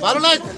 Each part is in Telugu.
కళ్ళకు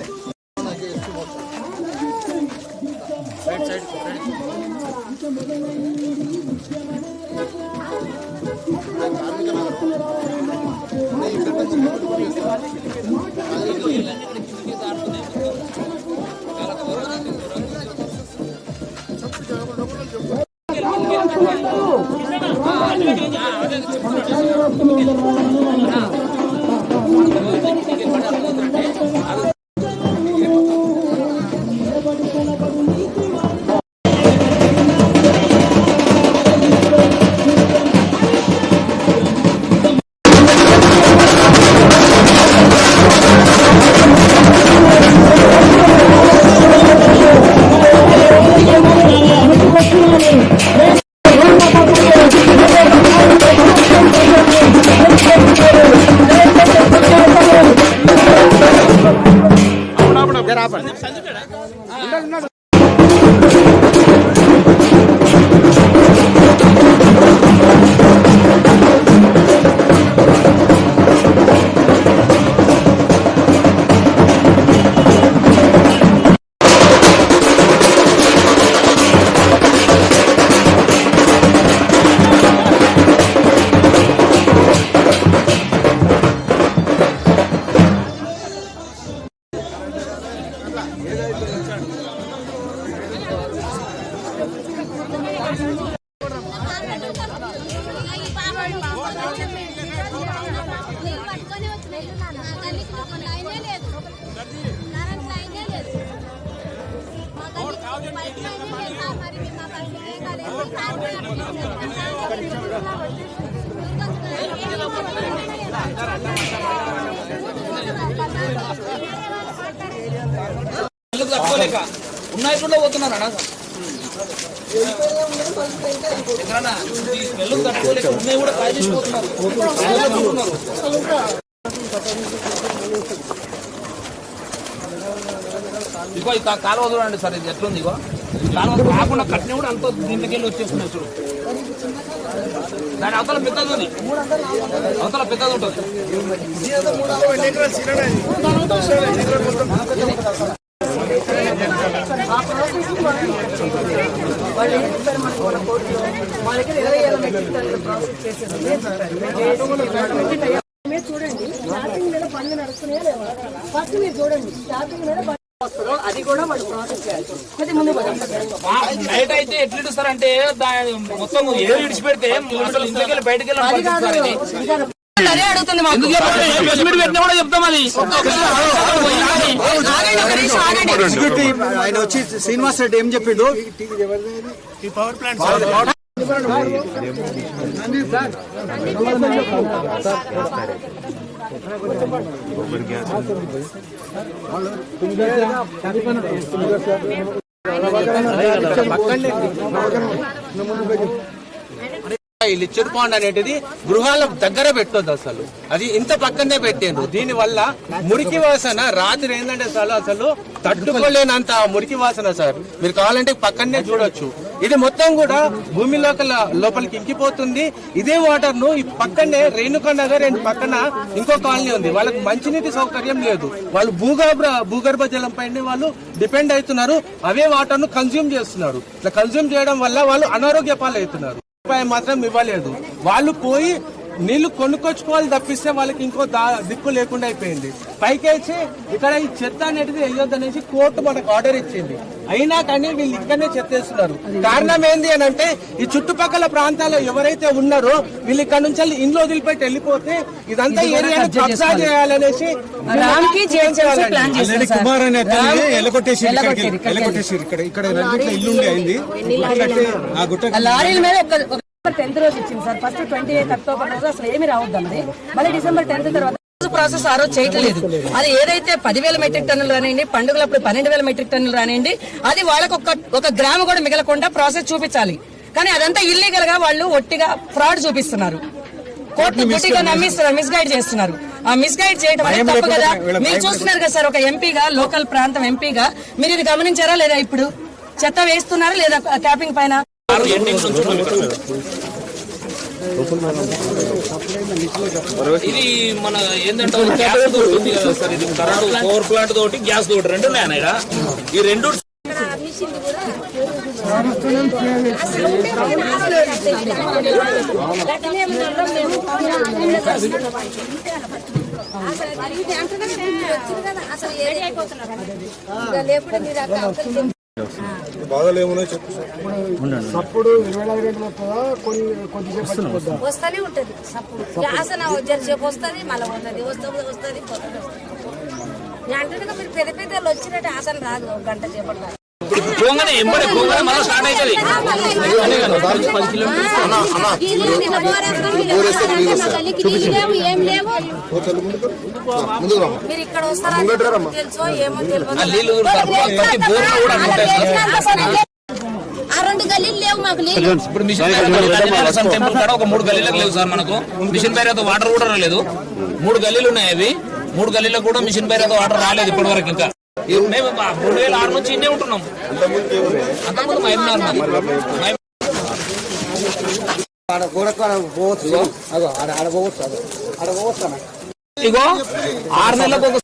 తట్టుకోలేక ఉన్నాయి కూడా పోతున్నారు అన్న ఎక్కడన్నా ఈ తట్టుకోలేక ఉన్నాయి కూడా ట్రై చేసిపోతున్నారు ఇగో ఈ కాలువ సార్ ఇది ఎట్లుంది ఇగో ఈ కాకుండా కట్టిన కూడా అంత దీంట్లోకి వెళ్ళి వచ్చేస్తున్నాయి చూడు. దాని అవతల పెద్దది ఉంది. అవతల పెద్దది ఉంటుంది. వాళ్ళు ఏం చెప్పారు కోర్టులో మా దగ్గర ఇరవై ఏళ్ళ మెట్రిక్ ప్రాసెస్ చూడండి స్టార్టింగ్ మీద పనులు నడుస్తున్నాయా లేవా ఫస్ట్ మీరు చూడండి స్టార్టింగ్ మీద వస్తుందో అది కూడా వాళ్ళు ప్రాసెస్ చేయాలి. కొద్ది ముందు పదండి. నైట్ అయితే ఎట్లా ఇడుస్తారంటే దాని మొత్తం ఏరు ఇడిచిపెడితే అసలు ఇంట్లోకి వెళ్ళి బయటకు వెళ్ళి అది కాదు. పరిస్థితి ఇంకా అదే అడుగుతుంది మాకు. పెట్టినా కూడా చెప్తాం అది. ఆయన వచ్చి శ్రీనివాస్ రెడ్డి ఏం చెప్పిండు? गोबर गॅस ఈ లిచ్చర్ పాండ్ అనేది గృహాల దగ్గర పెట్టొద్దు అసలు. అది ఇంత పక్కనే పెట్టిండ్రు. దీని వల్ల మురికి వాసన రాత్రి ఏంటంటే అసలు అసలు తట్టుకోలేనంత మురికి వాసన సార్. మీరు కావాలంటే పక్కనే చూడొచ్చు. ఇది మొత్తం కూడా భూమి లోపల లోపలికి ఇంకిపోతుంది. ఇదే వాటర్ను ఈ పక్కనే రేణుకా నగర్ అండ్ పక్కన ఇంకో కాలనీ ఉంది. వాళ్ళకి మంచినీటి సౌకర్యం లేదు. వాళ్ళు భూగర్భ భూగర్భ జలం పైన వాళ్ళు డిపెండ్ అవుతున్నారు. అవే వాటర్ను కన్జ్యూమ్ చేస్తున్నారు. ఇట్లా కన్జ్యూమ్ చేయడం వల్ల వాళ్ళు అనారోగ్య పాలవుతున్నారు. రూపాయి మాత్రం ఇవ్వలేదు. వాళ్ళు పోయి నీళ్ళు కొనుక్కొచ్చుకోవాలి తప్పిస్తే వాళ్ళకి ఇంకో దా- దిక్కు లేకుండా అయిపోయింది. పైకేసి ఇక్కడ ఈ చెత్త అనేది వేయొద్దు అనేసి కోర్టు మనకు ఆర్డర్ ఇచ్చింది. అయినా కానీ వీళ్ళు ఇక్కడనే చెత్త వేస్తున్నారు. కారణం ఏంది అని అంటే ఈ చుట్టుపక్కల ప్రాంతాల్లో ఎవరైతే ఉన్నారో వీళ్ళు ఇక్కడ నుంచి వెళ్ళి ఇంట్లో వదిలిపెట్టి వెళ్ళిపోతే ఇదంతా ఏరియాను కబ్జా చేయాలనేసి రామ్కి జేఎన్సీ ప్లాన్ చేశారు సార్. కుమార్ అనే ఎలగొట్టేసి ఇక్కడ ఇక్కడ రెండిట్లో ఇల్లు ఉండే అయింది ఆ గుట్ట టెన్త్ రోజు ఇచ్చింది sir. First twenty eighth October రోజు అసలు ఏమి రావద్దు అన్నది మళ్ళీ డిసెంబర్ టెన్త్ తర్వాత ప్రాసెస్ ఆ రోజు చేయట్లేదు. అది ఏదైతే పదివేల మెట్రిక్ టన్నులు రానివ్వండి పండుగలప్పుడు పన్నెండు వేల మెట్రిక్ టన్నులు రానివ్వండి అది వాళ్ళకు ఒక ఒక గ్రాము కూడా మిగలకుండా ప్రాసెస్ చూపించాలి. కానీ అదంతా ఇల్లీగల్గా వాళ్ళు ఒట్టిగా ఫ్రాడ్ చూపిస్తున్నారు. కోర్టు గుట్టిగా నమ్మిస్తున్నారు మిస్గైడ్ చేస్తున్నారు. ఆ మిస్గైడ్ చేయడం అనేది తప్పు కదా. మీరు చూస్తున్నారు కదా సార్ ఒక ఎంపీగా లోకల్ ప్రాంతం ఎంపీగా. మీరు ఇది గమనించారా లేదా ఇప్పుడు? చెత్త వేస్తున్నారా లేదా క్యాపింగ్ పైన? ఇది మన ఏంటంటే గ్యాస్ తోటి కదా సార్ ఇది కరెంట్ పవర్ ప్లాంట్ తోటి గ్యాస్ తోటి రెండు ఉన్నాయి ఈ రెండు అసలు లేకుండా మీరు వస్తూనే ఉంటది. సప్పుడు. జరసేపు వస్తుంది మళ్ళీ వస్తుంది అంటే మీరు పెద్ద పెద్ద వాళ్ళు వచ్చినట్టు ఆసన రాదు ఒక గంట. ఇప్పుడు పోగానే ఎంబడే పోగానే మళ్ళీ స్టార్ట్ అవుతుంది మీరు ఇక్కడ వస్తారా తెలుసో ఏమో తెలియదు ఇప్పుడు మిషన్ టెంపుల్ కాడ ఒక మూడు గల్లీలకు లేవు సార్ మనకు మిషన్ భైరవ వాటర్ కూడా రాలేదు మూడు గల్లీలు ఉన్నాయి అవి మూడు గల్లీలకు కూడా మిషన్ భైరవ వాటర్ రాలేదు ఇప్పటి వరకు ఇంకా మేము రెండు వేల ఆరు నుంచి ఇన్నే ఉంటున్నాం. అంతకుముందు మహబూబ్నగర్. ఇగో ఆరు నెలలకు ఒక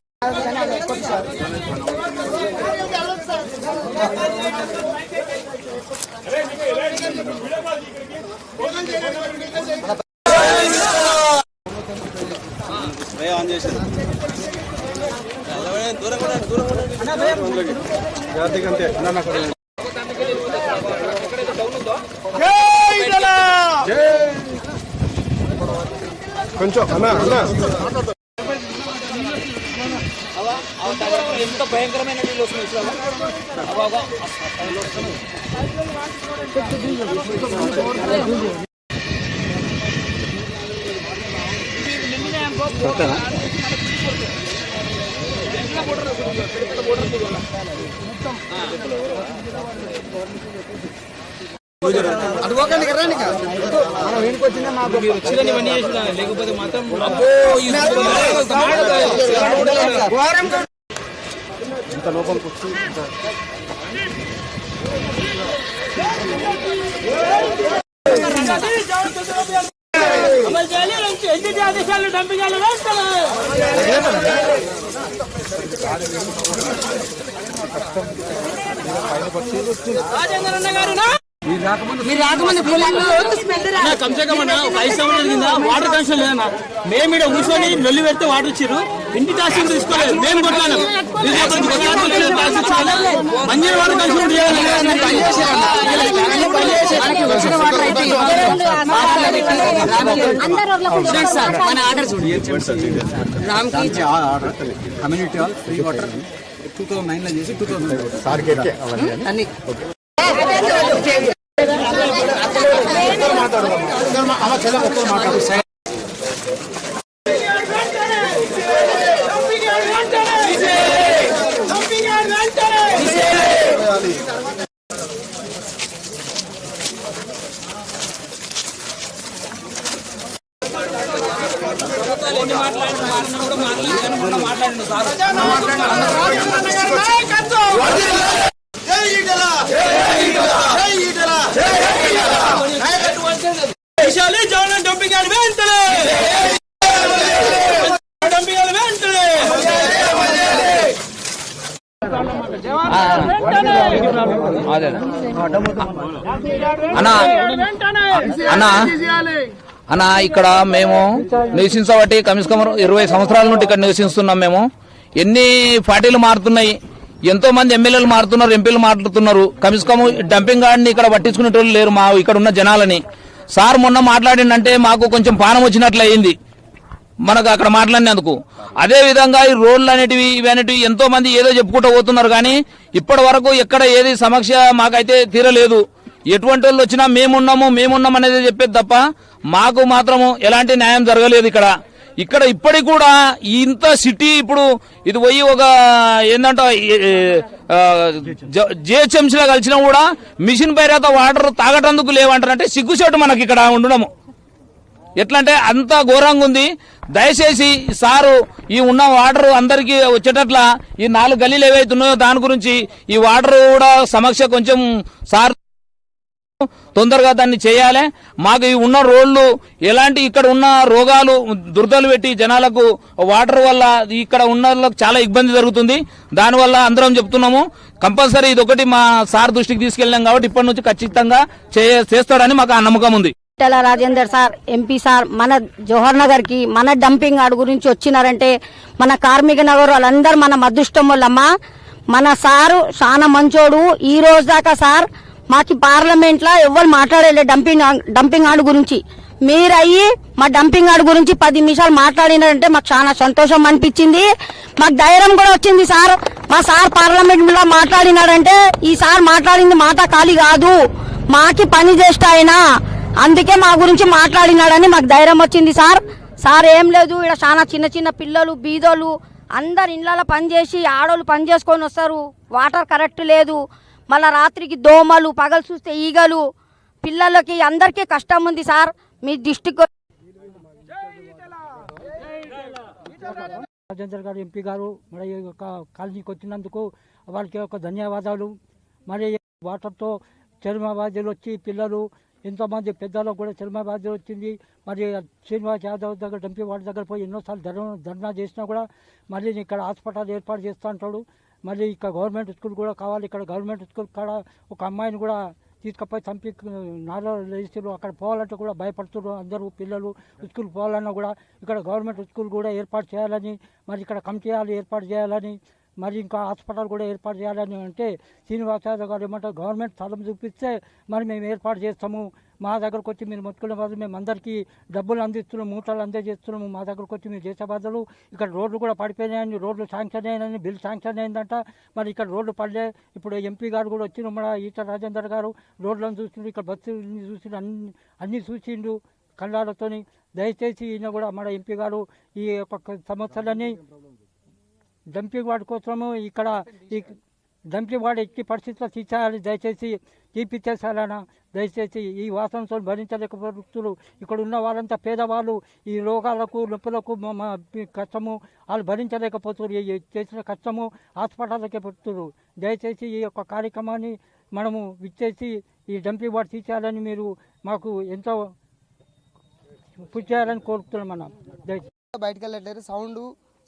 అన్న నాకు కొంచెం అన్నా అన్నా. ఎంత భయంకరమైన నీళ్ళు వస్తున్నాయి చూడాలా? అగో, అగో. అసలు వస్తున్నాయి. అటు పోకండి ఇక్కడ రండి ఇక. మనం వీడికి వచ్చిందే మాకు లేకపోతే మాత్రం అబ్బో, ఈ ఘోరం కా- మీరు రాకముందు పిల్లలు స్మెల్ రా వాటర్ కనెక్షన్ లేదన్నా మేము ఇక్కడ కూర్చొని లొల్లి పెడితే వాటర్ ఇచ్చారు ఇంటి ట్యాక్సీ తీసుకోలేదు? మేము కొట్టాను. మంజీర వాటర్ కనెక్షన్ మన ఆర్డర్ చూడు Ramky community hall free water. Two thousand నైన్లో చేసి టూ థౌసండ్ అన్ని. మాట్లాడండి సార్ వైశాలి జగన్ డంపింగ్ వెంటనే డంపింగ్ వెంటనే అన్నా అన్నా అన్నా ఇక్కడ మేము నివసించబట్టి కనీసం ఇరవై సంవత్సరాల నుండి ఇక్కడ నివసిస్తున్నాం మేము. ఎన్ని పార్టీలు మారుతున్నాయి ఎంతో మంది ఎమ్మెల్యేలు మారుతున్నారు ఎంపీలు మాట్లాడుతున్నారు కమిస్కము డంపింగ్ గార్డ్ని ఇక్కడ పట్టించుకునేటోళ్ళు లేరు మా ఇక్కడ ఉన్న జనాలని. సార్ మొన్న మాట్లాడిందంటే మాకు కొంచెం పానం వచ్చినట్లు అయింది. మనకు అక్కడ మాట్లాడినందుకు. అదే విధంగా ఈ రోడ్లు అనేటివి ఇవి అనేటివి ఎంతో మంది ఏదో చెప్పుకుంటూ పోతున్నారు కానీ ఇప్పటి వరకు ఎక్కడ ఏది సమస్య మాకైతే తీరలేదు. ఎటువంటి వాళ్ళు వచ్చినా మేమున్నాము మేమున్నాం అనేది చెప్పేది తప్ప మాకు మాత్రము ఎలాంటి న్యాయం జరగలేదు ఇక్కడ. ఇక్కడ ఇప్పటికి కూడా ఇంత సిటీ ఇప్పుడు ఇది పోయి ఒక ఏంటంటే జిహెచ్ఎంసీలో కలిసినా కూడా మిషన్ పైరేత వాటర్ తాగటందుకు లేవంటారంటే సిగ్గుచేటు మనకి ఇక్కడ ఉండడము ఎట్లా అంటే అంత ఘోరంగా ఉంది. దయచేసి సారు ఈ ఉన్న వాటర్ అందరికి వచ్చేటట్ల ఈ నాలుగు గల్లీలు ఏవైతున్నాయో దాని గురించి ఈ వాటర్ కూడా సమస్య కొంచెం సార్ తొందరగా దాన్ని చేయాలి. మాకు ఉన్న రోడ్లు ఎలాంటి ఇక్కడ ఉన్న రోగాలు దురదలు పెట్టి జనాలకు వాటర్ వల్ల ఇక్కడ ఉన్న వాళ్ళకి చాలా ఇబ్బంది జరుగుతుంది. దానివల్ల అందరం చెప్తున్నాము కంపల్సరీ ఇది ఒకటి మా సార్ దృష్టికి తీసుకెళ్ళాం కాబట్టి ఇప్పటి నుంచి ఖచ్చితంగా చే- చేస్తాడని మాకు ఆ నమ్మకం ఉంది. రాజేందర్ సార్ ఎంపీ సార్ మన జవహర్ నగర్కి మన డంపింగ్ ఆడు గురించి వచ్చినారంటే మన కార్మిక నగర్ వాళ్ళందరూ మన అదృష్టం వాళ్ళమ్మా మన సారు చాలా మంచోడు. ఈ రోజు దాకా సార్ మాకి పార్లమెంట్లో ఎవ్వరు మాట్లాడలే డంపింగ్ డంపింగ్ ఆడు గురించి. మీరయ్యి మా డంపింగ్ ఆడు గురించి పది నిమిషాలు మాట్లాడినారంటే మాకు చాలా సంతోషం అనిపించింది. మాకు ధైర్యం కూడా వచ్చింది సార్. మా సార్ పార్లమెంట్లో మాట్లాడినారంటే ఈ సార్ మాట్లాడింది మాట ఖాళీ కాదు. మాకి పని చేస్తా ఆయన. అందుకే మా గురించి మాట్లాడినాడని మాకు ధైర్యం వచ్చింది సార్. సార్ ఏం లేదు ఇక్కడ చాలా చిన్న చిన్న పిల్లలు బీదోళ్ళు అందరు ఇండ్లలో పని చేసి ఆడోళ్ళు పని చేసుకొని వస్తారు. వాటర్ కరెక్ట్ లేదు. మళ్ళా రాత్రికి దోమలు పగలు చూస్తే ఈగలు. పిల్లలకి అందరికీ కష్టం ఉంది సార్. మీ డిస్టిక్ రాజేందర్ గారు ఎంపీ గారు మరి ఈ యొక్క కాలనీకి వచ్చినందుకు వాళ్ళకి ఒక ధన్యవాదాలు. మరి వాటర్తో చర్మ వ్యాధులు వచ్చి పిల్లలు ఎంతోమంది పెద్దలకు కూడా చర్మ వచ్చింది. మరి శ్రీనివాస్ యాదవ్ దగ్గర ఎంపీ వాడి దగ్గర పోయి ఎన్నోసార్లు ధర్నా ధర్నా చేసినా కూడా మళ్ళీ ఇక్కడ హాస్పిటల్ ఏర్పాటు చేస్తూ అంటాడు. మళ్ళీ ఇక్కడ గవర్నమెంట్ స్కూల్ కూడా కావాలి ఇక్కడ గవర్నమెంట్ స్కూల్ కాడ ఒక అమ్మాయిని కూడా తీసుకుపోయి చంపి నాలో లేచిరు అక్కడ పోవాలంటే కూడా భయపడుతున్నారు అందరూ పిల్లలు. స్కూల్ పోవాలన్నా కూడా ఇక్కడ గవర్నమెంట్ స్కూల్ కూడా ఏర్పాటు చేయాలని మరి ఇక్కడ కమిటీ ఏర్పాటు చేయాలని మరి ఇంకా హాస్పిటల్ కూడా ఏర్పాటు చేయాలని అంటే శ్రీనివాస యాదవ్ గారు ఏమంటారు గవర్నమెంట్ స్థలం చూపిస్తే మరి మేము ఏర్పాటు చేస్తాము. మా దగ్గరకు వచ్చి మీరు మొత్తుకునే బదులు మేము అందరికీ డబ్బులు అందిస్తున్నాము మూటలు అందజేస్తున్నాము. మా దగ్గరకు వచ్చి మీరు చేసే బదులు ఇక్కడ రోడ్లు కూడా పడిపోయినాయని రోడ్లు శాంక్షన్ అయినాయని బిల్ శాంక్షన్ అయిందంట. మరి ఇక్కడ రోడ్లు పడలే ఇప్పుడు ఎంపీ గారు కూడా వచ్చిన మన ఈట రాజేందర్ గారు రోడ్లను చూసిండు ఇక్కడ బస్సుని చూసిండు అన్ని అన్నీ చూసిండు కళ్ళాలతోని. దయచేసి ఈయన కూడా మన ఎంపీ గారు ఈ యొక్క సమస్యలన్నీ డంపింగ్ వార్డు కోసము ఇక్కడ ఈ డంపింగ్ వార్డు ఎట్టి పరిస్థితుల్లో తీసేయాలి దయచేసి తీపిచ్చేసాలన్నా దయచేసి ఈ వాసనతో భరించలేకపోతున్నారు ఇక్కడ ఉన్న వాళ్ళంతా పేదవాళ్ళు ఈ రోగాలకు నొప్పులకు మా కష్టము వాళ్ళు భరించలేకపోతున్నారు ఈ చేసిన కష్టము హాస్పిటల్కే పెడుతున్నారు దయచేసి ఈ యొక్క కార్యక్రమాన్ని మనము విచ్చేసి ఈ డంపింగ్ వాడు తీసేయాలని మీరు మాకు ఎంతో కృషి చేయాలని కోరుతున్నాం మనం దయచేసి. బయటకు వెళ్ళట్లేరు సౌండ్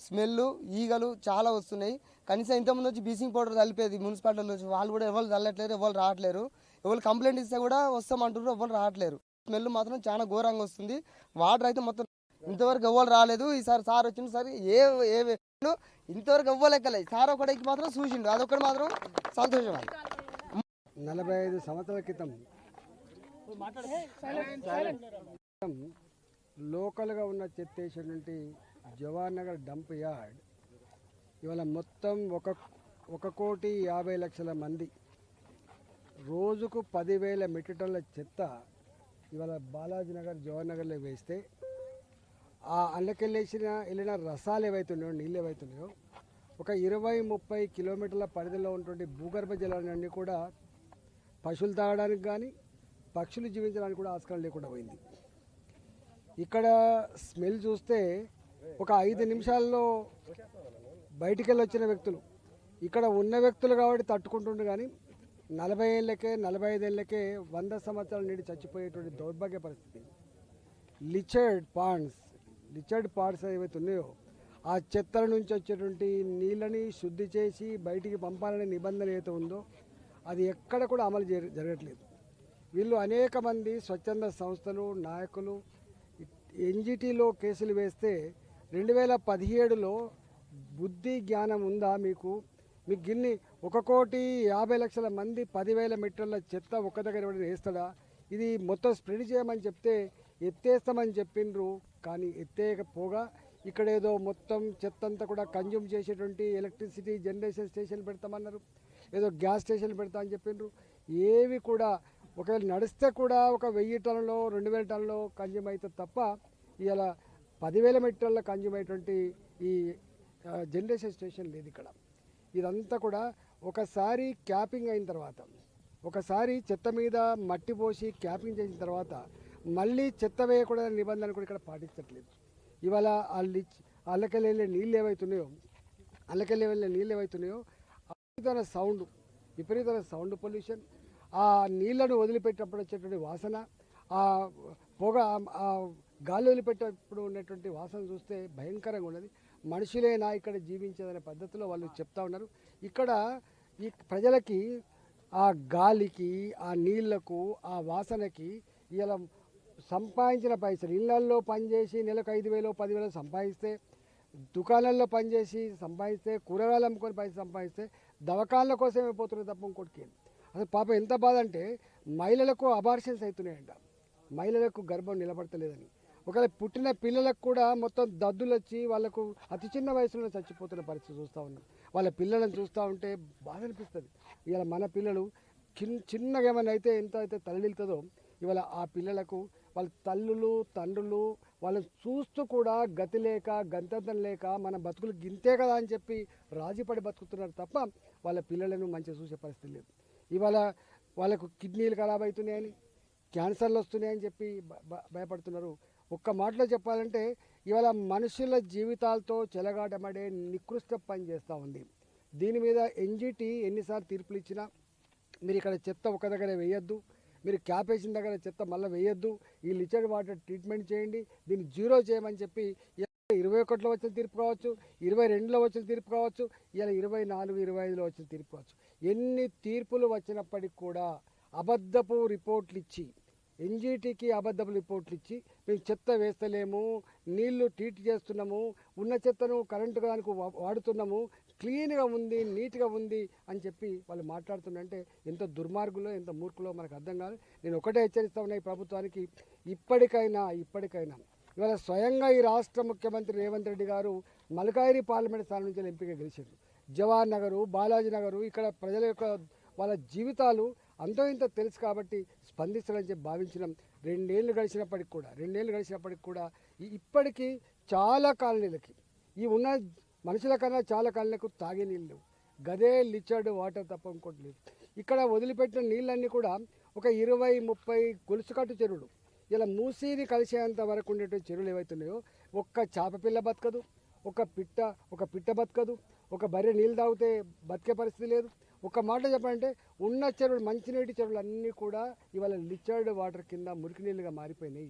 స్మెల్ ఈగలు చాలా వస్తున్నాయి. కనీసం ఇంతకుముందు వచ్చి బీసింగ్ పౌడర్ కలిపేది మున్సిపాలిటీలో వచ్చి వాళ్ళు కూడా ఎవరు చల్లట్లేరు ఎవరు రావట్లేరు. ఎవరు కంప్లైంట్ ఇస్తే కూడా వస్తామంటారు ఎవరు రావట్లేరు. స్మెల్ మాత్రం చాలా ఘోరంగా వస్తుంది. వాటర్ అయితే మొత్తం ఇంతవరకు ఎవరు రాలేదు. ఈసారి సార్ వచ్చిన సరే ఏ ఏ ఇంతవరకు ఎవ్వలెక్కలేదు సార్ ఒకటికి మాత్రం చూసిండు. అదొకటి మాత్రం సంతోషం నలభై ఐదు సంవత్సరాల క్రితం లోకల్గా ఉన్న చెత్త వేసినటువంటి జవహర్ నగర్ డంప్ యార్డ్ ఇవాళ మొత్తం ఒక ఒక కోటి యాభై లక్షల మంది. రోజుకు పదివేల మెట్రిక్ టన్నుల చెత్త ఇవాళ బాలాజీ నగర్ జవహర్ నగర్లో వేస్తే ఆ అల్లకెళ్ళేసిన వెళ్ళిన రసాలు ఏవైతున్నాయో నీళ్ళు ఏవైతున్నాయో ఒక ఇరవై ముప్పై కిలోమీటర్ల పరిధిలో ఉన్నటువంటి భూగర్భ జలాలన్నీ కూడా పశువులు తాగడానికి కానీ పక్షులు జీవించడానికి కూడా ఆస్కారం లేకుండా పోయింది. ఇక్కడ స్మెల్ చూస్తే ఒక ఐదు నిమిషాల్లో బయటికి వెళ్ళి వచ్చిన వ్యక్తులు. ఇక్కడ ఉన్న వ్యక్తులు కాబట్టి తట్టుకుంటుండు కానీ నలభై ఏళ్ళకే నలభై ఐదేళ్ళకే వంద సంవత్సరాల నీడి చచ్చిపోయేటువంటి దౌర్భాగ్య పరిస్థితి. లిచర్డ్ పాండ్స్ లిచర్డ్ పాండ్స్ ఏవైతే ఉన్నాయో ఆ చెత్తల నుంచి వచ్చేటువంటి నీళ్ళని శుద్ధి చేసి బయటికి పంపాలనే నిబంధన ఏదైతే ఉందో అది ఎక్కడ కూడా అమలు జరగట్లేదు. వీళ్ళు అనేక మంది స్వచ్ఛంద సంస్థలు నాయకులు ఎన్జిటీలో కేసులు వేస్తే రెండు వేల పదిహేడులో బుద్ధి జ్ఞానం ఉందా మీకు? మీకు గిన్ని ఒక కోటి యాభై లక్షల మంది పదివేల మీటర్ల చెత్త ఒక్క దగ్గర ఎవరైనా వేస్తాడా? ఇది మొత్తం స్ప్రెడ్ చేయమని చెప్తే ఎత్తేస్తామని చెప్పిండ్రు కానీ ఎత్తేయకపోగా ఇక్కడ ఏదో మొత్తం చెత్త అంతా కూడా కన్జ్యూమ్ చేసేటువంటి ఎలక్ట్రిసిటీ జనరేషన్ స్టేషన్ పెడతామన్నారు. ఏదో గ్యాస్ స్టేషన్ పెడతా అని చెప్పిండ్రు. ఏవి కూడా ఒకవేళ నడిస్తే కూడా ఒక వెయ్యి టన్నులో రెండు వేల టన్నులో కన్జ్యూమ్ అవుతుంది తప్ప ఇలా పదివేల మీటర్ల కన్జ్యూమ్ అయ్యేటువంటి ఈ జనరేషన్ స్టేషన్ లేదు ఇక్కడ. ఇదంతా కూడా ఒకసారి క్యాపింగ్ అయిన తర్వాత ఒకసారి చెత్త మీద మట్టి పోసి క్యాపింగ్ చేసిన తర్వాత మళ్ళీ చెత్త వేయకూడదనే నిబంధన కూడా ఇక్కడ పాటించట్లేదు. ఇవాళ వాళ్ళు అల్లకెళ్ళే నీళ్ళు ఏవైతున్నాయో అల్లకెళ్ళి వెళ్ళే నీళ్ళు ఏవైతున్నాయో విపరీతమైన సౌండ్ విపరీతమైన సౌండ్ పొల్యూషన్ ఆ నీళ్ళను వదిలిపెట్టినప్పుడు వచ్చేటువంటి వాసన ఆ పొగ గాలి వదిలిపెట్టేటప్పుడు ఉన్నటువంటి వాసన చూస్తే భయంకరంగా ఉన్నది. మనుషులేనా ఇక్కడ జీవించేదనే పద్ధతిలో వాళ్ళు చెప్తా ఉన్నారు. ఇక్కడ ఈ ప్రజలకి ఆ గాలికి ఆ నీళ్ళకు ఆ వాసనకి ఇలా సంపాదించిన పైసలు ఇళ్ళల్లో పనిచేసి నెలకు ఐదు వేలు పదివేలు సంపాదిస్తే దుకాణాల్లో పనిచేసి సంపాదిస్తే కూరగాయలు అమ్ముకొని పైసలు సంపాదిస్తే దవకాళ్ళ కోసమే పోతున్నారు తప్ప ఇంకోటికి అసలు పాపం ఎంత బాధ అంటే మహిళలకు అబార్షన్స్ అవుతున్నాయంట. మహిళలకు గర్భం నిలబడతలేదని. ఒకవేళ పుట్టిన పిల్లలకు కూడా మొత్తం దద్దులు వచ్చి వాళ్ళకు అతి చిన్న వయసులో చచ్చిపోతున్న పరిస్థితి చూస్తూ ఉన్నాం. వాళ్ళ పిల్లలను చూస్తూ ఉంటే బాధ అనిపిస్తుంది. ఇవాళ మన పిల్లలు చిన్న చిన్నగా ఏమైనా అయితే ఎంత అయితే తల్లిల్తుందో ఇవాళ ఆ పిల్లలకు వాళ్ళ తల్లులు తండ్రులు వాళ్ళని చూస్తూ కూడా గతి లేక గంతంతం లేక మన బతుకులు గింతే కదా అని చెప్పి రాజీపడి బతుకుతున్నారు తప్ప వాళ్ళ పిల్లలను మంచిగా చూసే పరిస్థితి లేదు. ఇవాళ వాళ్ళకు కిడ్నీలు ఖరాబ్ అవుతున్నాయని క్యాన్సర్లు వస్తున్నాయని చెప్పి భయపడుతున్నారు. ఒక్క మాటలో చెప్పాలంటే ఇవాళ మనుషుల జీవితాలతో చెలగాటమడే నికృష్ట పని చేస్తూ ఉంది. దీని మీద ఎన్జిటి ఎన్నిసార్లు తీర్పులు ఇచ్చినా మీరు ఇక్కడ చెత్త ఒక దగ్గర వేయొద్దు మీరు క్యాప్ వేసిన దగ్గర చెత్త మళ్ళీ వేయొద్దు ఈ లిచర్డ్ వాటర్ ట్రీట్మెంట్ చేయండి దీన్ని జీరో చేయమని చెప్పి ఇరవై ఒకటిలో వచ్చిన తీర్పు కావచ్చు ఇరవై రెండులో వచ్చిన తీర్పు కావచ్చు ఇలా ఇరవై నాలుగు ఇరవై ఐదులో వచ్చిన తీర్పు కావచ్చు. ఎన్ని తీర్పులు వచ్చినప్పటికి కూడా అబద్ధపు రిపోర్ట్లు ఇచ్చి ఎన్జీటీకి అబద్ధపు రిపోర్ట్లు ఇచ్చి మేము చెత్త వేస్తలేము నీళ్ళు ట్రీట్ చేస్తున్నాము ఉన్న చెత్తను కరెంటు దానికి వా- వాడుతున్నాము క్లీన్గా ఉంది నీట్గా ఉంది అని చెప్పి వాళ్ళు మాట్లాడుతుందంటే ఎంత దుర్మార్గులో ఎంత మూర్ఖులో మనకు అర్థం కాదు. నేను ఒకటే హెచ్చరిస్తా ఉన్నా ఈ ప్రభుత్వానికి ఇప్పటికైనా ఇప్పటికైనా. ఇవాళ స్వయంగా ఈ రాష్ట్ర ముఖ్యమంత్రి రేవంత్ రెడ్డి గారు మలకాయిరి పార్లమెంట్ స్థానం నుంచి ఎంపిక గెలిచారు. జవహర్ నగరు బాలాజీ నగరు ఇక్కడ ప్రజల యొక్క వాళ్ళ జీవితాలు అంతో ఇంత తెలుసు కాబట్టి స్పందిస్తారని చెప్పి భావించినాం. రెండేళ్ళు గడిచినప్పటికి కూడా రెండేళ్ళు గడిచినప్పటికి కూడా ఇప్పటికీ చాలా కాలనీలకి ఈ ఉన్న మనుషుల కన్నా చాలా కాలనీలకు తాగే నీళ్ళు గదే లిచర్డ్ వాటర్ తప్ప ఇంకోటి లేదు. ఇక్కడ వదిలిపెట్టిన నీళ్ళన్నీ కూడా ఒక ఇరవై ముప్పై గొలుసుకట్టు చెరువులు. ఇలా మూసీని కలిసేంత వరకు ఉండేటువంటి చెరువులు ఏవైతున్నాయో ఒక్క చేప పిల్ల బతకదు ఒక పిట్ట ఒక పిట్ట బతకదు ఒక బర్రె నీళ్ళు తాగితే బతికే పరిస్థితి లేదు. ఒక మాట చెప్పాలంటే ఉన్న చెరువులు మంచినీటి చెరువులు అన్నీ కూడా ఇవాళ లిచర్డ్ వాటర్ కింద మురికి నీళ్ళుగా మారిపోయినాయి.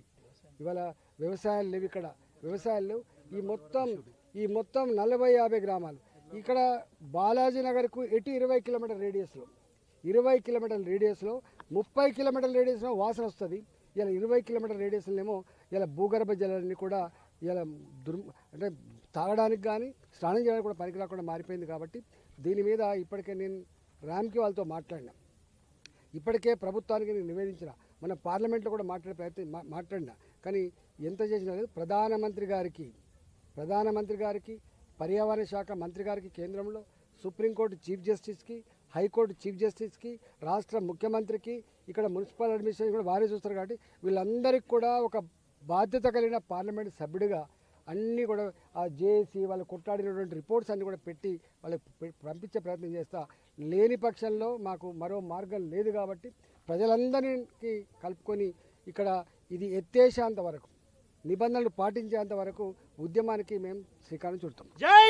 ఇవాళ వ్యవసాయాలు లేవు ఇక్కడ. వ్యవసాయాలు ఈ మొత్తం ఈ మొత్తం నలభై యాభై గ్రామాలు. ఇక్కడ బాలాజీ నగర్కు ఎటు ఇరవై కిలోమీటర్ రేడియస్లో ఇరవై కిలోమీటర్ల రేడియస్లో ముప్పై కిలోమీటర్ల రేడియస్లో వాసన వస్తుంది. ఇలా ఇరవై కిలోమీటర్ల రేడియస్లోనేమో ఇలా భూగర్భ జలాన్ని కూడా ఇలా దుర్ అంటే తాగడానికి కానీ స్నానం చేయడానికి కూడా పనికి రాకుండా మారిపోయింది కాబట్టి దీని మీద ఇప్పటికే నేను ర్యామ్కి వాళ్ళతో మాట్లాడినా. ఇప్పటికే ప్రభుత్వానికి నేను నివేదించిన మన పార్లమెంట్లో కూడా మాట్లాడే ప్రయత్నం మాట్లాడినా. కానీ ఎంత చేసినా లేదు. ప్రధానమంత్రి గారికి ప్రధానమంత్రి గారికి పర్యావరణ శాఖ మంత్రి గారికి కేంద్రంలో సుప్రీంకోర్టు చీఫ్ జస్టిస్కి హైకోర్టు చీఫ్ జస్టిస్కి రాష్ట్ర ముఖ్యమంత్రికి ఇక్కడ మున్సిపల్ అడ్మినిస్ట్రేషన్ కూడా వారే చూస్తారు కాబట్టి వీళ్ళందరికీ కూడా ఒక బాధ్యత కలిగిన పార్లమెంట్ సభ్యుడిగా అన్నీ కూడా ఆ జేఏసీ వాళ్ళు కొట్లాడినటువంటి రిపోర్ట్స్ అన్నీ కూడా పెట్టి వాళ్ళకి పంపించే ప్రయత్నం చేస్తా లేని పక్షంలో మాకు మరో మార్గం లేదు కాబట్టి ప్రజలందరికీ కలుపుకొని ఇక్కడ ఇది ఎత్తేసేంత వరకు నిబంధనలు పాటించేంత వరకు ఉద్యమానికి మేము శ్రీకారం చుడతాం. జై